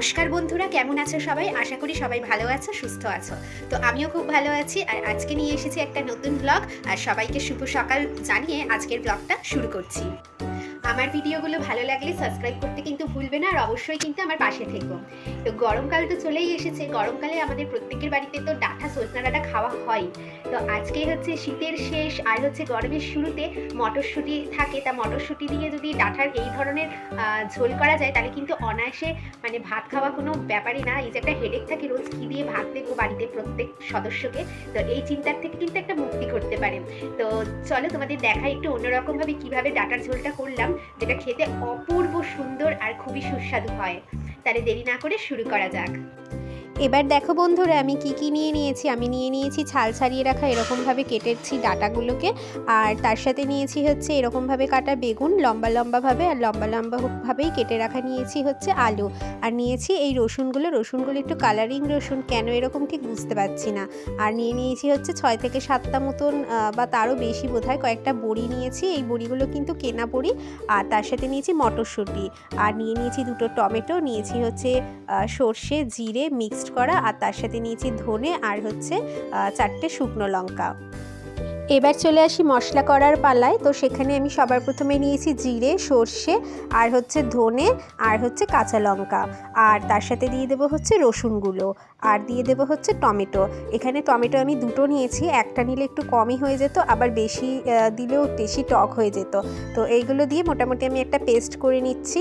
নমস্কার বন্ধুরা, কেমন আছো সবাই? আশা করি সবাই ভালো আছো, সুস্থ আছো। তো আমিও খুব ভালো আছি আর আজকে নিয়ে এসেছি একটা নতুন ব্লগ আর সবাইকে শুভ সকাল জানিয়ে আজকের ব্লগটা শুরু করছি। আমার ভিডিওগুলো ভালো লাগলে সাবস্ক্রাইব করতে কিন্তু ভুলবে না, আর অবশ্যই কিন্তু আমার পাশে থেকো। তো গরমকাল তো চলেই এসেছে, গরমকালে আমাদের প্রত্যেকের বাড়িতে তো ডাঁটা সজনা ডাঁটা খাওয়া হয়। তো আজকে হচ্ছে শীতের শেষ, আর হচ্ছে গরমের শুরুতে মটরশুঁটি থাকে, তা মটরশুঁটি দিয়ে যদি ডাঁটার এই ধরনের ঝোল করা যায়, তাহলে কিন্তু অনায়াসে মানে ভাত খাওয়া কোনো ব্যাপারই না। এই যে একটা হেডেক থাকে, রোজ কী দিয়ে ভাত দেবো বাড়িতে প্রত্যেক সদস্যকে, তো এই চিন্তার থেকে কিন্তু একটা মুক্তি করতে পারে। তো চলো তোমাদের দেখাই একটু অন্যরকমভাবে কীভাবে ডাটার ঝোলটা করলাম। যেটা খেতে অপূর্ব সুন্দর আর খুবই সুস্বাদু হয়। তাহলে দেরি না করে শুরু করা যাক। এবার দেখো বন্ধুরা, আমি কি কি নিয়ে নিয়েছি? আমি নিয়ে নিয়েছি ছাল ছাড়িয়ে রাখা এরকমভাবে কেটেছি ডাটাগুলোকে। আর তার সাথে নিয়েছি হচ্ছে এরকমভাবে কাটা বেগুন, লম্বা লম্বাভাবে আর লম্বা লম্বাভাবেই কেটে রাখা নিয়েছি হচ্ছে আলু। আর নিয়েছি এই রসুনগুলো। রসুনগুলো একটু কালারিং রসুন, কেন এরকম ঠিক বুঝতে পারছি না। আর নিয়ে নিয়েছি হচ্ছে ছয় থেকে সাতটা মতন বা তারও বেশি বোধহয় কয়েকটা বড়ি নিয়েছি। এই বড়িগুলো কিন্তু কেনা বড়ি। আর তার সাথে নিয়েছি মটরশুঁটি। আর নিয়ে নিয়েছি দুটো টমেটো, নিয়েছি হচ্ছে সর্ষে, জিরে মিক্সড করা আর তার সাথে নিয়েছি ধনে আর হচ্ছে চারটে শুকনো লঙ্কা। এবার চলে আসি মশলা করার পালায়। তো সেখানে আমি সবার প্রথমে নিয়েছি জিরে, সর্ষে আর হচ্ছে ধনে আর হচ্ছে কাঁচা লঙ্কা। আর তার সাথে দিয়ে দেবো হচ্ছে রসুনগুলো আর দিয়ে দেবো হচ্ছে টমেটো। এখানে টমেটো আমি দুটো নিয়েছি, একটা নিলে একটু কমই হয়ে যেত, আবার বেশি দিলেও বেশি টক হয়ে যেত। তো এইগুলো দিয়ে মোটামুটি আমি একটা পেস্ট করে নিচ্ছি।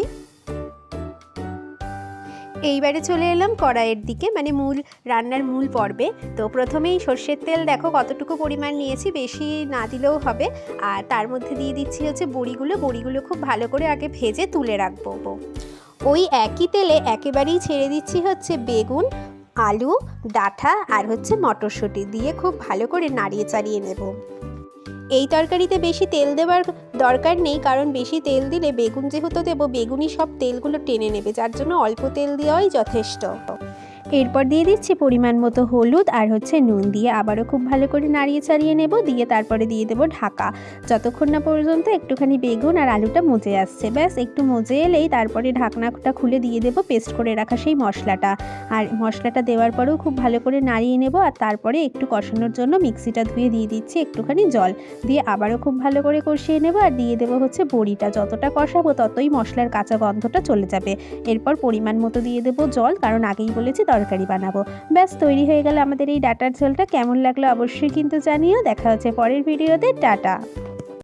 এইবারে চলে এলাম কড়াইয়ের দিকে মানে মূল, রান্নার মূল পর্বে। তো প্রথমেই সর্ষের তেল দেখো কতটুকু পরিমাণ নিয়েছি, বেশি না দিলেও হবে। আর তার মধ্যে দিয়ে দিচ্ছি হচ্ছে বড়িগুলো বড়িগুলো খুব ভালো করে আগে ভেজে তুলে রাখব। ওই একই তেলে একেবারেই ছেড়ে দিচ্ছি হচ্ছে বেগুন, আলু ডাঁটা আর হচ্ছে মটরশুঁটি দিয়ে খুব ভালো করে নাড়িয়ে চাড়িয়ে নেব। এই তরকারিতে বেশি তেল দেওয়ার দরকার নেই, কারণ বেশি তেল দিলে বেগুন যেহেতু দেবো বেগুনই সব তেলগুলো টেনে নেবে, যার জন্য অল্প তেল দেওয়াই যথেষ্ট। এরপর দিয়ে দিচ্ছি পরিমাণ মতো হলুদ আর হচ্ছে নুন দিয়ে আবারও খুব ভালো করে নাড়িয়ে চাড়িয়ে নেব, দিয়ে তারপরে দিয়ে দেবো ঢাকা। যতক্ষণ না পর্যন্ত একটুখানি বেগুন আর আলুটা মজে আসছে, ব্যাস একটু মজে এলেই তারপরে ঢাকনাটা খুলে দিয়ে দেবো পেস্ট করে রাখা সেই মশলাটা। আর মশলাটা দেওয়ার পরেও খুব ভালো করে নাড়িয়ে নেব আর তারপরে একটু কষানোর জন্য মিক্সিটা ধুয়ে দিয়ে দিচ্ছি একটুখানি জল। দিয়ে আবারও খুব ভালো করে কষিয়ে নেব আর দিয়ে দেবো হচ্ছে বড়িটা। যতটা কষাবো ততই মশলার কাঁচা গন্ধটা চলে যাবে। এরপর পরিমাণ মতো দিয়ে দেবো জল, কারণ আগেই বলেছি তরকারি বানাবো। ব্যাস, তৈরি হয়ে গেল আমাদের এই ডাটার ঝোলটা। কেমন লাগল অবশ্যই কিন্তু জানিও। দেখা হচ্ছে পরের ভিডিওতে। টাটা।